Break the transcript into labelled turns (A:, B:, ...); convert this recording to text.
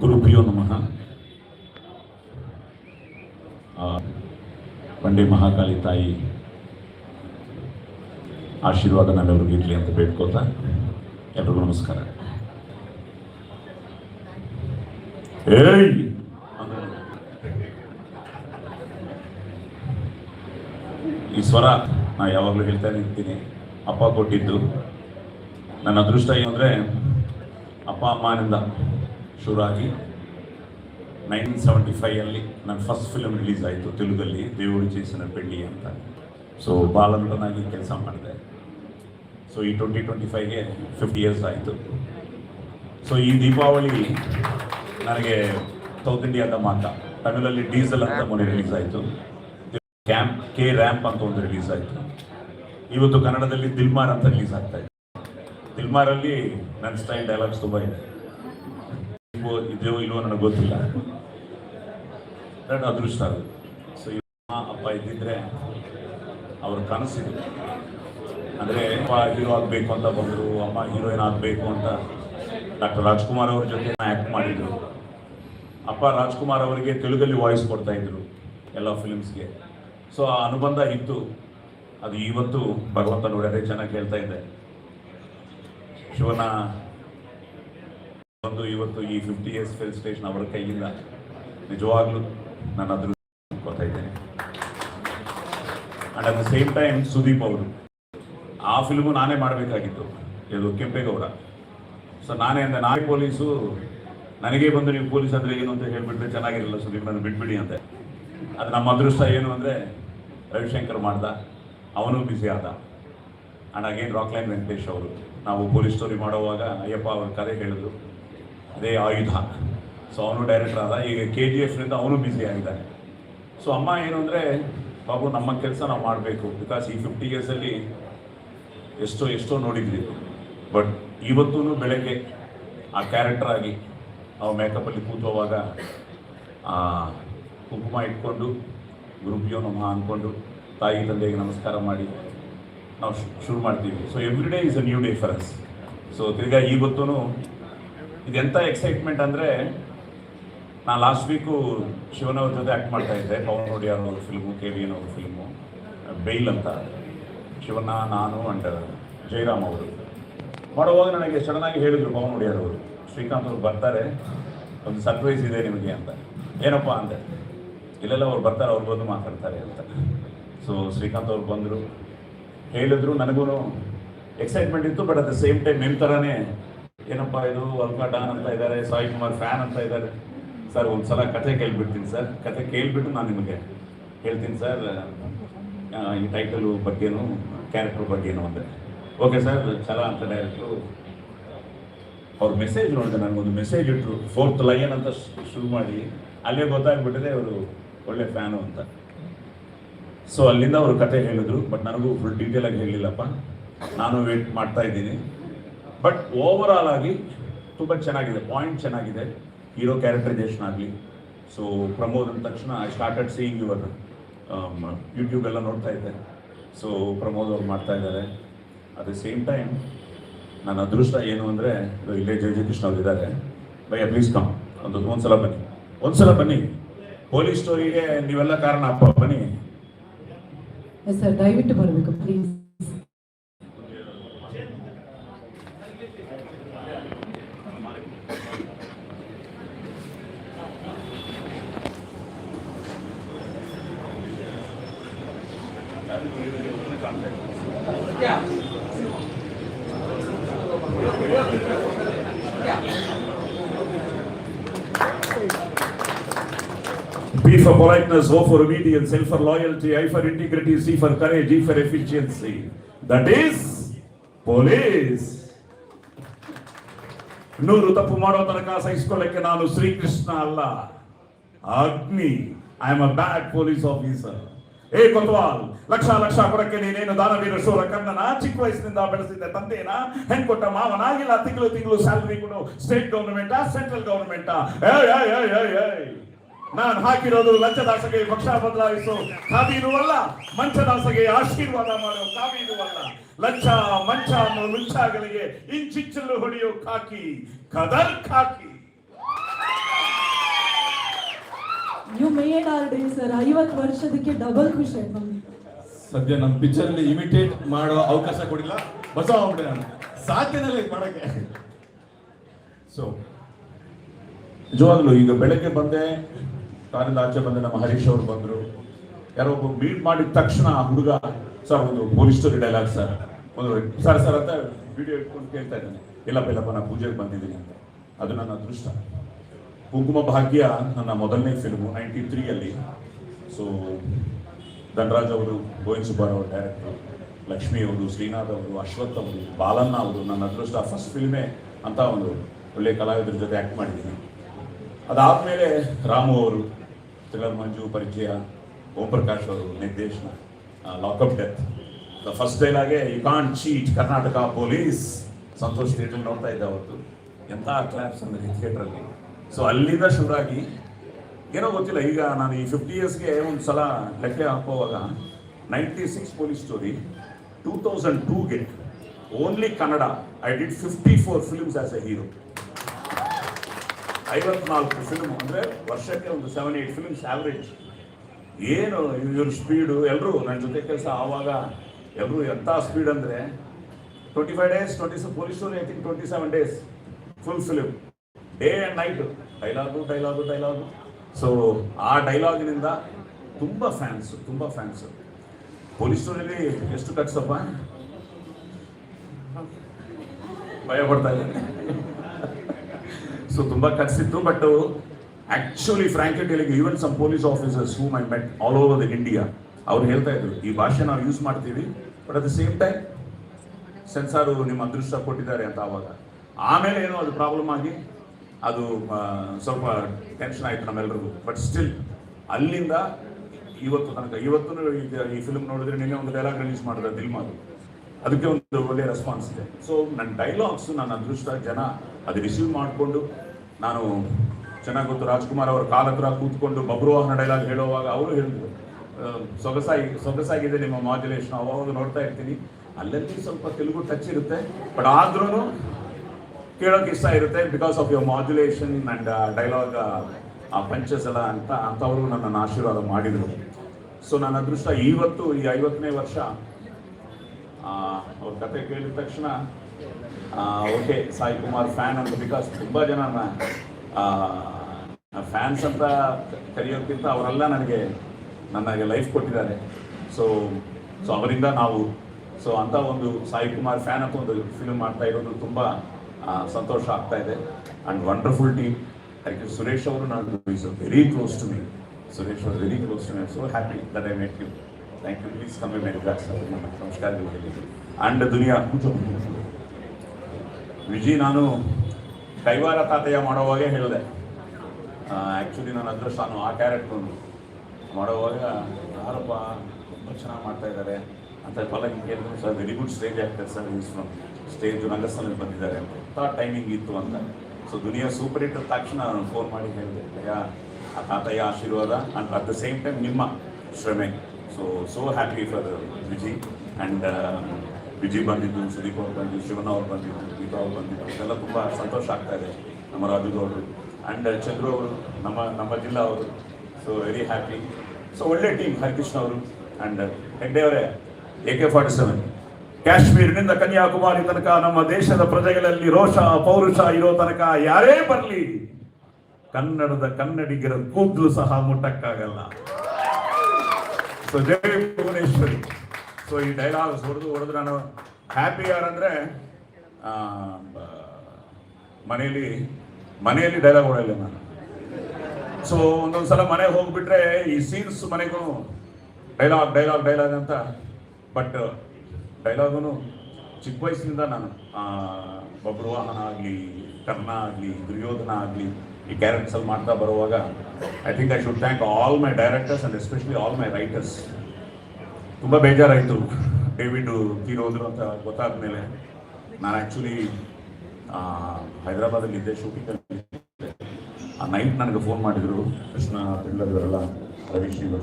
A: ಗುರುಭ್ಯೋ ನಮಃ. ಬಂಡೆ ಮಹಾಕಾಳಿ ತಾಯಿ ಆಶೀರ್ವಾದ ನಮ್ಮೆಲ್ಲರಿಗೂ ಇರಲಿ ಅಂತ ಬೇಡ್ಕೋತಾ ಎಲ್ರಿಗೂ ನಮಸ್ಕಾರ. ಏಯ್! ಈ ಸ್ವರ ನಾ ಯಾವಾಗಲೂ ಹೇಳ್ತಾ ನಿಂತೀನಿ ಅಪ್ಪ ಕೊಟ್ಟಿದ್ದು. ನನ್ನ ಅದೃಷ್ಟ ಏನು ಅಂದರೆ, ಅಪ್ಪ, ಅಮ್ಮನಿಂದ. ಶುರುವಾಗಿ ನೈನ್ಟೀನ್ ಸೆವೆಂಟಿ ಫೈವಲ್ಲಿ ನನ್ನ ಫಸ್ಟ್ ಫಿಲಮ್ ರಿಲೀಸ್ ಆಯಿತು ತೆಲುಗಲ್ಲಿ ದೇವರು ಚೇಸಿನ ಬೆಳ್ಳಿ ಅಂತ. ಸೊ ಬಾಲನಟನಾಗಿ ಕೆಲಸ ಮಾಡಿದೆ. ಸೊ ಈ ಟ್ವೆಂಟಿ ಟ್ವೆಂಟಿ ಫೈವ್ಗೆ ಫಿಫ್ಟಿ ಇಯರ್ಸ್ ಆಯಿತು. ಸೊ ಈ ದೀಪಾವಳಿ ನನಗೆ ಸೌತ್ ಇಂಡಿಯಾದ ಮಾತ. ತಮಿಳಲ್ಲಿ ಡೀಸೆಲ್ ಅಂತ ಮೊನ್ನೆ ರಿಲೀಸ್ ಆಯಿತು. ಕ್ಯಾಂಪ್ ಕೆ ರ್ಯಾಂಪ್ ಅಂತ ಒಂದು ರಿಲೀಸ್ ಆಯಿತು. ಇವತ್ತು ಕನ್ನಡದಲ್ಲಿ ದಿಲ್ಮಾರ್ ಅಂತ ರಿಲೀಸ್ ಆಗ್ತಾ ಇದೆ. ದಿಲ್ಮಾರಲ್ಲಿ ನನ್ನ ಸ್ಟೈಲ್ ಡೈಲಾಗ್ಸ್ ತುಂಬ ಇದೆ. ಇದೆಯೋ ಇಲ್ವೋ ನನಗೆ ಗೊತ್ತಿಲ್ಲ. ನನ್ನ ಅದೃಷ್ಟ ಅದು. ಸೊ ಅಮ್ಮ, ಅಪ್ಪ ಇದ್ದಿದ್ರೆ ಅವ್ರ ಕನಸಿದೆ. ಅಂದರೆ, ಅಪ್ಪ ಹೀರೋ ಆಗಬೇಕು ಅಂತ ಬಂದರು. ಅಮ್ಮ ಹೀರೋಯಿನ್ ಆಗಬೇಕು ಅಂತ ಡಾಕ್ಟರ್ ರಾಜ್ಕುಮಾರ್ ಅವ್ರ ಜೊತೆ ಆ್ಯಕ್ಟ್ ಮಾಡಿದ್ರು ಅಪ್ಪ ರಾಜ್ಕುಮಾರ್ ಅವರಿಗೆ ತೆಲುಗಲ್ಲಿ ವಾಯ್ಸ್ ಕೊಡ್ತಾ ಇದ್ರು ಎಲ್ಲ ಫಿಲ್ಮ್ಸ್ಗೆ ಸೊ ಆ ಅನುಬಂಧ ಇತ್ತು. ಅದು ಇವತ್ತು ಭಗವಂತ ಅದೇ ಚೆನ್ನಾಗಿ ಹೇಳ್ತಾ ಇದ್ದೆ. ಶಿವನ ಒಂದು ಇವತ್ತು ಈ ಫಿಫ್ಟಿ ಇಯರ್ಸ್ ಫಿಲ್ ಸ್ಟೇಷನ್ ಅವರ ಕೈಯಿಂದ ನಿಜವಾಗ್ಲೂ ನಾನು ಅದ್ರ ಇದ್ದೇನೆ. And at the same time Sudeep ಅವರು. ಆ ಫಿಲ್ಮು ನಾನೇ ಮಾಡಬೇಕಾಗಿತ್ತು. ಇದು ಕೆಂಪೇಗೌಡ. ಸೊ ನಾನೇ ಅಂದೆ, ನಾನೇ ಪೊಲೀಸು. ನನಗೆ ಬಂದು ನೀವು ಪೊಲೀಸ್ ಅಂದ್ರೆ ಏನು ಅಂತ ಹೇಳ್ಬಿಟ್ರೆ ಚೆನ್ನಾಗಿರಲ್ಲ ಸುದೀಪ್ ನಾನು ಬಿಟ್ಬಿಡಿ ಅಂತೆ ಅದು ನಮ್ಮ ಅದೃಷ್ಟ ಏನು ಅಂದರೆ ರವಿಶಂಕರ್ ಮಾಡ್ದ, ಅವನು ಬ್ಯುಸಿ ಆದ. ಆ್ಯಂಡ್ ಅಗೇನ್ ರಾಕ್ಲೈನ್ ವೆಂಕಟೇಶ್ ಅವರು. ನಾವು ಪೊಲೀಸ್ ಸ್ಟೋರಿ ಮಾಡುವಾಗ ಅಯ್ಯಪ್ಪ ಅವ್ರ ಕರೆ ಹೇಳಿದ್ರು. ಅದೇ ಆಯುಧ. ಸೊ ಅವನು ಡೈರೆಕ್ಟರ್ ಆದ. ಈಗ ಕೆ ಜಿ ಎಫ್ನಿಂದ ಅವನು ಬಿಸಿ ಆಗಿದ್ದಾನೆ. ಸೊ ಅಮ್ಮ ಏನು ಅಂದರೆ, ಬಾಬು, ನಮ್ಮ ಕೆಲಸ ನಾವು ಮಾಡಬೇಕು. ಬಿಕಾಸ್ ಈ ಫಿಫ್ಟಿ ಇಯರ್ಸಲ್ಲಿ ಎಷ್ಟೋ ಎಷ್ಟೋ ನೋಡಿದ್ವಿ. ಬಟ್ ಇವತ್ತೂ ಬೆಳಗ್ಗೆ ಆ ಕ್ಯಾರೆಕ್ಟರ್ ಆಗಿ ನಾವು ಮೇಕಪ್ಪಲ್ಲಿ ಕೂತುವಾಗ ಕುಂಕುಮ ಇಟ್ಕೊಂಡು ಗುರುಭ್ಯೋ ನಮಃ ಅಂದ್ಕೊಂಡು ತಾಯಿ, ತಂದೆಗೆ ನಮಸ್ಕಾರ ಮಾಡಿ ನಾವು ಶುರು ಮಾಡ್ತೀವಿ. So every day is a new day for us so ತಿರ್ಗಾ ಇವತ್ತೂ ಇದೆಂಥ ಎಕ್ಸೈಟ್ಮೆಂಟ್ ಅಂದರೆ ನಾನು ಲಾಸ್ಟ್ ವೀಕು ಶಿವನವ್ರ ಜೊತೆ ಆ್ಯಕ್ಟ್ ಮಾಡ್ತಾ ಇದ್ದೆ, ಪವನ್ ಒಡಿಯಾರ್ ಅವ್ರ ಫಿಲ್ಮು ಕೆ ವಿ ಅವ್ರ ಫಿಲ್ಮು ಬೈಲ್ ಅಂತ. ಶಿವನ ನಾನು ಅಂಡ್ ಜಯರಾಮ್ ಅವರು. ಮಾಡುವಾಗ ನನಗೆ ಸಡನ್ನಾಗಿ ಹೇಳಿದರು ಪವನ್ ಒಡಿಯಾರ್ ಅವರು, ಶ್ರೀಕಾಂತ್ ಅವ್ರು ಬರ್ತಾರೆ, ಒಂದು ಸರ್ಪ್ರೈಸ್ ಇದೆ ನಿಮಗೆ ಅಂತ. ಏನಪ್ಪ ಅಂತ ಇಲ್ಲೆಲ್ಲ ಅವ್ರು ಬರ್ತಾರೆ, ಅವ್ರು ಬಂದು ಮಾತಾಡ್ತಾರೆ ಅಂತ. ಸೊ ಶ್ರೀಕಾಂತ್ ಅವ್ರು ಬಂದರು. ಹೇಳಿದ್ರು ನನಗೂ ಎಕ್ಸೈಟ್ಮೆಂಟ್ ಇತ್ತು but at the same time ನಿಮ್ಮ ಥರನೇ ಏನಪ್ಪ ಇದು ಅಲ್ಕಾ ಡಾನ್ ಅಂತ ಇದ್ದಾರೆ ಸಾಯಿ ಕುಮಾರ್ ಫ್ಯಾನ್ ಅಂತ ಇದ್ದಾರೆ ಸರ್ ಒಂದು ಸಲ ಕತೆ ಕೇಳ್ಬಿಡ್ತೀನಿ ಸರ್. ಕತೆ ಕೇಳಿಬಿಟ್ಟು ನಾನು ನಿಮಗೆ ಹೇಳ್ತೀನಿ ಸರ್. ಈ ಟೈಟಲು ಬಗ್ಗೆನೂ ಕ್ಯಾರೆಕ್ಟರ್ ಬಗ್ಗೆನೂ ಅಂತ ಓಕೆ ಸರ್ ಚಲ ಅಂತ ಡೈರೆಕ್ಟ್ರು ಅವ್ರ. ಮೆಸೇಜ್ ನೋಡಿದೆ ನನಗೊಂದು ಮೆಸೇಜ್ ಇಟ್ಟರು ಫೋರ್ತ್ ಲೈನ್ ಅಂತ ಶುರು ಮಾಡಿ. ಅಲ್ಲೇ ಗೊತ್ತಾಗ್ಬಿಟ್ಟಿದೆ ಅವರು ಒಳ್ಳೆ ಫ್ಯಾನು ಅಂತ. ಸೊ ಅಲ್ಲಿಂದ ಅವರು ಕತೆ ಹೇಳಿದ್ರು ಬಟ್ ನನಗೂ ಫುಲ್ ಡೀಟೇಲ್ ಆಗಿ ಹೇಳಿಲ್ಲಪ್ಪ. ನಾನು ವೇಟ್ ಮಾಡ್ತಾ ಇದ್ದೀನಿ. ಬಟ್ ಓವರ್ ಆಲ್ ಆಗಿ ತುಂಬ ಚೆನ್ನಾಗಿದೆ ಪಾಯಿಂಟ್ ಚೆನ್ನಾಗಿದೆ. ಹೀರೋ ಕ್ಯಾರೆಕ್ಟರೈಸೇಷನ್ ಆಗಲಿ. ಸೊ ಪ್ರಮೋದ್ ಅಂದ ತಕ್ಷಣ I started seeing your YouTube ಎಲ್ಲ ನೋಡ್ತಾ ಇದ್ದೆ. ಸೊ ಪ್ರಮೋದ್ ಅವ್ರು ಮಾಡ್ತಾ ಇದ್ದಾರೆ. ಅಟ್ ದ ಸೇಮ್ ಟೈಮ್ ನನ್ನ ಅದೃಷ್ಟ ಏನು ಅಂದರೆ ಇಲ್ಲೇ ಜಯ ಜಯಕೃಷ್ಣ ಅವ್ರು ಇದ್ದಾರೆ ಭಯ್ಯ ಪ್ಲೀಸ್ ಕಮ್ ಒಂದು, ಒಂದ್ಸಲ ಬನ್ನಿ. ಒಂದ್ಸಲ ಬನ್ನಿ. ಪೊಲೀಸ್ ಸ್ಟೋರಿಗೆ ನೀವೆಲ್ಲ ಕಾರಣ ಅಪ್ಪ ಬನ್ನಿ.
B: ಸರ್ ದಯವಿಟ್ಟು ಬರಬೇಕು please
A: B for politeness, O for obedience, L for loyalty, I for integrity, C for courage, E for efficiency. That is police. ನೂರು ತಪ್ಪು ಮಾಡೋ ತನಕ ಸಹಿಸ್ಕೊಳ್ಳಕ್ಕೆ ನಾನು ಶ್ರೀಕೃಷ್ಣ ಅಲ್ಲ Agni I am a bad police officer ಏ ಕೊತ್ವಾಲ್, ಲಕ್ಷ ಲಕ್ಷ ಕೊಡಕ್ಕೆ ನೀನೇನು ದಾನವೀರ ಶೂರ ಕಣ್ಣನ ಚಿಕ್ಕ ವಯಸ್ಸಿನಿಂದ ಬೆಳೆಸಿದ್ದೆ ತಂದೆನ ಹೆಂಗ್ ಕೊಟ್ಟ ಮಾವನಾಗಿಲ್ಲ ತಿಂಗಳು ತಿಂಗಳು ಸ್ಯಾಲರಿ ಕೊಡು. ಸ್ಟೇಟ್ ಗೌರ್ಮೆಂಟಾ ಸೆಂಟ್ರಲ್ ಗೌರ್ಮೆಂಟಾ ನಾನು ಹಾಕಿರೋದು ಲಂಚದಾಸಗೆ ಪಕ್ಷ ಬದಲಾಯಿಸು. ಕಾಬೀನು ಅಲ್ಲ, ಮಂಚದಾಸಗೆ ಆಶೀರ್ವಾದ ಮಾಡೋ. ಕಾಬೀನು ಅಲ್ಲ, ಲಂಚ, ಮಂಚ ಅನ್ನೋ ಲುಂಚಾಗಳಿಗೆ ಇಂಚಿಚ್ಚಲು ಹೊಡೆಯೋ ಕಾಕಿ ಕದರ್ ಕಾಕಿ
B: ವರ್ಷದಕ್ಕೆ ಡಬಲ್
C: ಸದ್ಯ ನಮ್ಮ ಪಿಕ್ಚರ್ ಇಮಿಟೇಟ್ ಮಾಡೋ ಅವಕಾಶ ಕೊಡಿಲ್ಲ. ಬಸ ಆಗ್ಬಿಟ್ಟೆ ನಾನು. ಸಾಧ್ಯನೇ ಇಲ್ಲ ಮಾಡಕ್ಕೆ. ಸೊ
A: ನಿಜವಾಗ್ಲು ಈಗ ಬೆಳಗ್ಗೆ ಬಂದೆ ಕಾರಿಂದ ಆಚೆ ಬಂದೆ, ನಮ್ಮ ಹರೀಶ್ ಅವರು ಬಂದ್ರು. ಯಾರೋ ಒಬ್ಬ ಮೀಟ್ ಮಾಡಿದ ತಕ್ಷಣ ಆ ಹುಡುಗ, ಸರ್, ಒಂದು ಪೊಲೀಸ್ ಸ್ಟೋರಿ ಡೈಲಾಗ್ ಸರ್. ಒಂದು ಸರ್ ಸರ್ ಅಂತ ವಿಡಿಯೋ ಇಟ್ಕೊಂಡು ಕೇಳ್ತಾ ಇದ್ದಾನೆ. ಇಲ್ಲಪ್ಪ ಇಲ್ಲಪ್ಪ ನಾನು ಪೂಜೆಗೆ ಬಂದಿದ್ದೀನಿ ಅಂತ. ಅದು ನನ್ನ ಅದೃಷ್ಟ. ಕುಂಕುಮ ಭಾಗ್ಯ ನನ್ನ ಮೊದಲನೇ ಫಿಲ್ಮು ನೈಂಟಿ ತ್ರೀಯಲ್ಲಿ ಸೊ ಧನರಾಜ್ ಅವರು, ಗೋವಿಂದ್ ಅವರು ಡೈರೆಕ್ಟರ್ ಲಕ್ಷ್ಮಿ ಅವರು, ಶ್ರೀನಾಥ್ ಅವರು, ಅಶ್ವಥ್ ಅವರು, ಬಾಲಣ್ಣ ಅವರು ನನ್ನ ಅದೃಷ್ಟ ಫಸ್ಟ್ ಫಿಲ್ಮೇ ಅಂತ ಒಂದು ಒಳ್ಳೆ ಕಲಾವಿದರ ಜೊತೆ ಆ್ಯಕ್ಟ್ ಮಾಡಿದ್ದೀನಿ. ಅದಾದಮೇಲೆ ರಾಮು ಅವರು ಥ್ರಿಲ್ಲರ್ ಮಂಜು, ಪರಿಚಯ, ಓಂ ಪ್ರಕಾಶ್ ಅವರು, ನಿರ್ದೇಶನ lockup death the first ಡೈಲಾಗೆ you can't cheat Karnataka police Santosh theatre ನೋಡ್ತಾ ಇದ್ದೆ ಅವತ್ತು. ಎಂಥ ಕ್ಲಾಪ್ಸ್ ಅಂದರೆ ಥಿಯೇಟ್ರಲ್ಲಿ ಸೊ ಅಲ್ಲಿಂದ ಶುರುವಾಗಿ, ಏನೋ ಗೊತ್ತಿಲ್ಲ, ಈಗ ನಾನು ಈ ಫಿಫ್ಟಿ ಇಯರ್ಸ್ಗೆ ಒಂದು ಸಲ ಲೆಕ್ಕ ಹಾಕುವಾಗ ninety six police story two thousand ಟೂಗೆ only Kannada I did fifty four films as a hero ಐವತ್ನಾಲ್ಕು ಫಿಲ್ಮ್ ಅಂದರೆ ವರ್ಷಕ್ಕೆ ಒಂದು ಸೆವೆನ್ ಏಯ್ಟ್ ಫಿಲ್ಮ್ಸ್ ಆವ್ರೇಜ್ ಏನು ಇವ್ರ ಸ್ಪೀಡು ಎಲ್ಲರೂ ನನ್ನ ಜೊತೆ ಕೆಲಸ ಆವಾಗ ಎಲ್ಲರೂ ಎಂಥ ಸ್ಪೀಡ್ ಅಂದರೆ twenty five days twenty police story I think twenty seven days full film day and night dialogue dialogue dialogue so ಆ ಡೈಲಾಗಿನಿಂದ ತುಂಬ ಫ್ಯಾನ್ಸ್ ತುಂಬ ಫ್ಯಾನ್ಸ್ ಪೊಲೀಸ್ ಸ್ಟೋರಿಯಲ್ಲಿ ಎಷ್ಟು ಕಟ್ಸಪ್ಪ? ಭಯ ಪಡ್ತಾ ಇದ್ದೇನೆ. ಸೊ ತುಂಬ ಕಟ್ಸಿತ್ತು but actually frankly telling even some police officers whom I met all over the India ಅವ್ರು ಹೇಳ್ತಾ ಇದ್ರು, ಈ ಭಾಷೆ ನಾವು ಯೂಸ್ ಮಾಡ್ತೀವಿ but at the same time censor ನಿಮ್ಮ ಅದೃಷ್ಟ ಕೊಟ್ಟಿದ್ದಾರೆ ಅಂತ ಆವಾಗ. ಆಮೇಲೆ ಏನೋ ಅದು ಪ್ರಾಬ್ಲಮ್ ಆಗಿ ಅದು ಸ್ವಲ್ಪ ಟೆನ್ಷನ್ ಆಯಿತು ನಮ್ಮೆಲ್ಲರಿಗೂ ಬಟ್ ಸ್ಟಿಲ್ ಅಲ್ಲಿಂದ ಇವತ್ತು ತನಕ, ಇವತ್ತು ಈ ಫಿಲ್ಮ್ ನೋಡಿದ್ರೆ ನಿನ್ನೆ ಒಂದು ಡೈಲಾಗ್ ರಿಲೀಸ್ ಮಾಡಿದ್ರೆ ದಿಲ್ಮಾದು ಅದಕ್ಕೆ ಒಂದು ಒಳ್ಳೆಯ ರೆಸ್ಪಾನ್ಸ್ ಇದೆ. ಸೊ ನನ್ನ ಡೈಲಾಗ್ಸ್ ನನ್ನ ಅದೃಷ್ಟ ಜನ, ಅದು ರಿಸೀವ್ ಮಾಡಿಕೊಂಡು ನಾನು ಚೆನ್ನಾಗಿ ಗೊತ್ತು, ರಾಜ್ಕುಮಾರ್ ಅವರ ಕಾಲ ಹತ್ರ ಕೂತ್ಕೊಂಡು ಬಬ್ರುವಾಹನ ಡೈಲಾಗ್ ಹೇಳುವಾಗ ಅವರು ಹೇಳಿದ್ರು. ಸೊಗಸಾಗಿ, ಸೊಗಸಾಗಿದೆ ನಿಮ್ಮ ಮಾಡ್ಯುಲೇಷನ್ ಅವಾಗ ನೋಡ್ತಾ ಇರ್ತೀನಿ. ಅಲ್ಲಲ್ಲಿ ಸ್ವಲ್ಪ ತೆಲುಗು ಟಚ್ ಇರುತ್ತೆ. ಬಟ್ ಆದ್ರೂ ಕೇಳೋಕೆ ಇಷ್ಟ ಇರುತ್ತೆ because of your modulation and dialogue ಆ ಎಲ್ಲ ಅಂತ ಅಂಥವರು ನನ್ನನ್ನು ಆಶೀರ್ವಾದ ಮಾಡಿದರು. ಸೊ ನನ್ನ ಅದೃಷ್ಟ ಇವತ್ತು ಈ ಐವತ್ತನೇ ವರ್ಷ ಅವ್ರ ಕತೆ ಕೇಳಿದ ತಕ್ಷಣ ಓಕೆ ಸಾಯಿ ಕುಮಾರ್ ಫ್ಯಾನ್ ಅಂತ ಬಿಕಾಸ್ ತುಂಬ ಜನ ಫ್ಯಾನ್ಸ್ ಅಂತ ಕರೆಯೋಕ್ಕಿಂತ ಅವರೆಲ್ಲ ನನಗೆ ನನಗೆ ಲೈಫ್ ಕೊಟ್ಟಿದ್ದಾರೆ. ಸೊ ಸೊ ಅವರಿಂದ ನಾವು ಸೊ ಅಂತ ಒಂದು ಸಾಯಿ ಕುಮಾರ್ ಫ್ಯಾನ್ ಅಂತ ಒಂದು ಫಿಲ್ಮ್ ಮಾಡ್ತಾ ಇರೋದು ತುಂಬ ಸಂತೋಷ ಆಗ್ತಾ ಇದೆ. And wonderful team you Suresh ಅವರು ನಾನು is very close to me Suresh ಅವರು very close to me so happy that I met you thank you please ಕಮ್ಮಿ ಮೇಲೆ ನಮಸ್ಕಾರಗಳು ಆ್ಯಂಡ್ ದುನಿಯಾ ವಿಜಿ ನಾನು ಕೈವಾರ ತಾತಯ್ಯ ಮಾಡೋವಾಗ ಹೇಳಿದೆ. ಆ್ಯಕ್ಚುಲಿ ನನ್ನ ಅದೃಷ್ಟ ನಾನು ಆ ಕ್ಯಾರೆಟ್ ಬಂದು ಮಾಡೋವಾಗ ಯಾರಪ್ಪ ತುಂಬ ಚೆನ್ನಾಗಿ ಮಾಡ್ತಾ ಇದ್ದಾರೆ ಅಂತ ಫಲ ಹಿಂಗೆ ಸರ್ ವೆರಿ ಗುಡ್ ಸ್ಟೇಜ್ ಆಗ್ತದೆ ಸರ್ ಫ್ರಮ್ ಸ್ಟೇಜ್ ರಂಗಸ್ಥಾನಕ್ಕೆ ಬಂದಿದ್ದಾರೆ ಅಂತ. ಟೈಮಿಂಗ್ ಇತ್ತು ಅಂತ. ಸೊ ದುನಿಯಾ ಸೂಪರ್ ಹಿಟ್ ತಕ್ಷಣ ನಾನು ಫೋನ್ ಮಾಡಿ ಹೇಳಿದೆ ಅಯ್ಯ ಆ ತಾತಯ್ಯ ಆಶೀರ್ವಾದ and at the same time ನಿಮ್ಮ ಶ್ರಮೆ. So so happy for Viji and Viji ಬಂದಿದ್ದು, ಸುದೀಪ್ ಅವ್ರು ಬಂದಿದ್ದು ಶಿವನ ಅವ್ರು ಬಂದಿದ್ದು, ದೀಪಾ ಅವ್ರು ಬಂದಿದ್ದು ಅದೆಲ್ಲ ತುಂಬ ಸಂತೋಷ ಆಗ್ತಾ ಇದೆ ನಮ್ಮ ರಾಜುಗೌಡರು. ಆ್ಯಂಡ್ ಚಂದ್ರು ಅವರು, ನಮ್ಮ ನಮ್ಮ ಜಿಲ್ಲಾ ಅವರು. ಸೊ ವೆರಿ ಹ್ಯಾಪಿ ಸೊ ಒಳ್ಳೆ ಟೀಮ್ ಹರಿಕೃಷ್ಣ ಅವರು. ಆ್ಯಂಡ್ ಹೆಗ್ಡೆ ಅವರೇ ಎ ಕೆ ಫಾರ್ಟಿ ಸೆವೆನ್ ಕಾಶ್ಮೀರಿನಿಂದ ಕನ್ಯಾಕುಮಾರಿ ತನಕ ನಮ್ಮ ದೇಶದ ಪ್ರಜೆಗಳಲ್ಲಿ ರೋಷ, ಪೌರುಷ ಇರೋ ತನಕ ಯಾರೇ ಬರಲಿ, ಕನ್ನಡದ ಕನ್ನಡಿಗರ ಕೂದಲು ಸಹ ಮುಟ್ಟಕ್ಕಾಗಲ್ಲ. ಸೊ ಜೈ ಭುವನೇಶ್ವರಿ. ಸೊ ಈ ಡೈಲಾಗ್ಸ್ ಹೊಡೆದು ಹೊಡೆದು ನಾನು ಹ್ಯಾಪಿ ಯಾರ್ ಅಂದರೆ ಮನೆಯಲ್ಲಿ ಮನೆಯಲ್ಲಿ ಡೈಲಾಗ್ ಹೊಡೆಯಲ್ಲ ನಾನು. ಸೊ ಒಂದೊಂದು ಸಲ ಮನೆಗೆ ಹೋಗ್ಬಿಟ್ರೆ ಈ ಸೀನ್ಸ್ ಮನೆಗೂ ಡೈಲಾಗ್ ಡೈಲಾಗ್ ಡೈಲಾಗ್ ಅಂತ ಬಟ್ ಡೈಲಾಗು ಚಿಕ್ಕ ವಯಸ್ಸಿನಿಂದ ನಾನು ಬಬ್ರುವಾಹನ ಆಗಲಿ, ಕರ್ಣ ಆಗಲಿ, ದುರ್ಯೋಧನ ಆಗಲಿ, ಈ ಕ್ಯಾರೆಕ್ಟರ್ಸಲ್ಲಿ ಮಾಡ್ತಾ ಬರುವಾಗ I think I should thank all my directors and especially all my writers ತುಂಬ ಬೇಜಾರಾಯಿತು ಡೇವಿಡ್ ತೀರೋದ್ರು ಅಂತ ಗೊತ್ತಾದ ಮೇಲೆ ನಾನು ಆ್ಯಕ್ಚುಲಿ ಹೈದರಾಬಾದಲ್ಲಿ ಇದ್ದೆ ಶೂಟಿಂಗಲ್ಲಿ ಆ ನೈಟ್ ನನಗೆ ಫೋನ್ ಮಾಡಿದರು, ಕೃಷ್ಣ ಪಿಳ್ಳರ್ ಇವರೆಲ್ಲ ರವಿ ಶ್ರೀವತ್ಸ